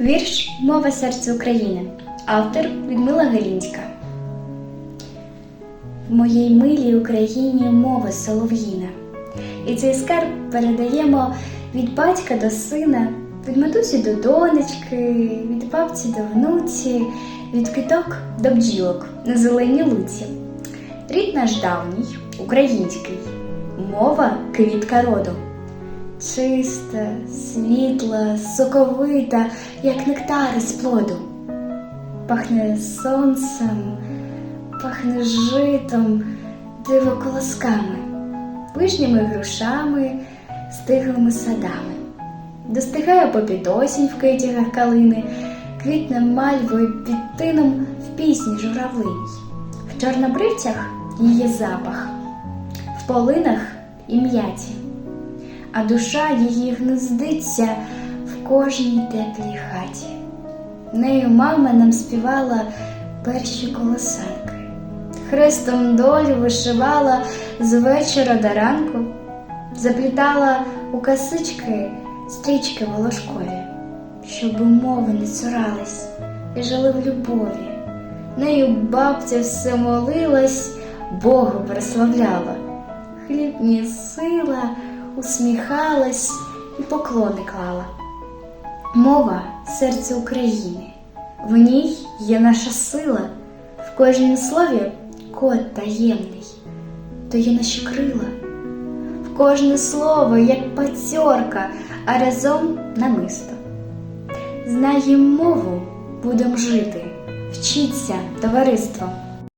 Вірш Мова серця України. Автор Людмила Галінська. В моїй милій Україні мова солов'їна. І цей скарб передаємо від батька до сина, від матусі до донечки, від бабці до внуці, від киток до бджілок на зеленій луці. Рід наш давній, український, мова квітка роду. Чиста, світла, соковита, як нектар із плоду. Пахне сонцем, пахне житом, диво колосками, вишнями грушами, стиглими садами. Достигає попід осінь в китягах калини, квітне мальвою під тином в пісні журавлиній. В чорнобривцях її запах, в полинах і м'яті а душа її гнездиться в кожній теплій хаті. Нею мама нам співала перші колосанки, хрестом долю вишивала з вечора до ранку, заплітала у косички стрічки волошкові, щоб мови не цурались і жили в любові. Нею бабця все молилась, Богу прославляла, хліб місила, усміхалась і поклони клала. Мова серце України, в ній є наша сила, в кожнім слові код таємний, то є наші крила, в кожне слово, як пацьорка, а разом намисто. Знаєм мову, будем жити, вчиться, товариство.